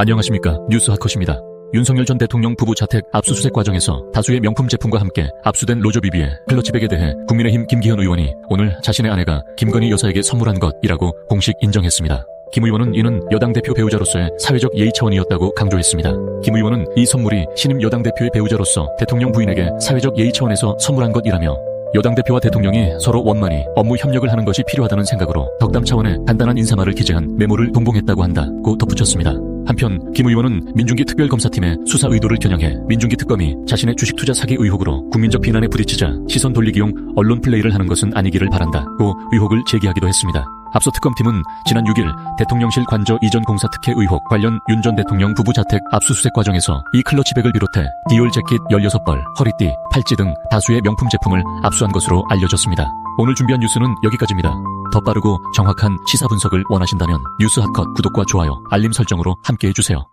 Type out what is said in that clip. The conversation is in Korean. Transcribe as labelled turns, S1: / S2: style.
S1: 안녕하십니까 뉴스 하컷입니다. 윤석열 전 대통령 부부 자택 압수수색 과정에서 다수의 명품 제품과 함께 압수된 로저비비의 클러치백에 대해 국민의힘 김기현 의원이 오늘 자신의 아내가 김건희 여사에게 선물한 것이라고 공식 인정했습니다. 김 의원은 이는 여당 대표 배우자로서의 사회적 예의 차원이었다고 강조했습니다. 김 의원은 이 선물이 신임 여당 대표의 배우자로서 대통령 부인에게 사회적 예의 차원에서 선물한 것이라며 여당 대표와 대통령이 서로 원만히 업무 협력을 하는 것이 필요하다는 생각으로 덕담 차원의 간단한 인사말을 기재한 메모를 동봉했다고 한다고 덧붙였습니다. 한편 김 의원은 민중기 특별검사팀의 수사 의도를 겨냥해 민중기 특검이 자신의 주식 투자 사기 의혹으로 국민적 비난에 부딪히자 시선 돌리기용 언론 플레이를 하는 것은 아니기를 바란다 고 의혹을 제기하기도 했습니다. 앞서 특검팀은 지난 6일 대통령실 관저 이전 공사 특혜 의혹 관련 윤 전 대통령 부부 자택 압수수색 과정에서 이 클러치백을 비롯해 디올 재킷 16벌, 허리띠, 팔찌 등 다수의 명품 제품을 압수한 것으로 알려졌습니다. 오늘 준비한 뉴스는 여기까지입니다. 더 빠르고 정확한 시사 분석을 원하신다면 뉴스 핫컷 구독과 좋아요, 알림 설정으로 함께 해 주세요.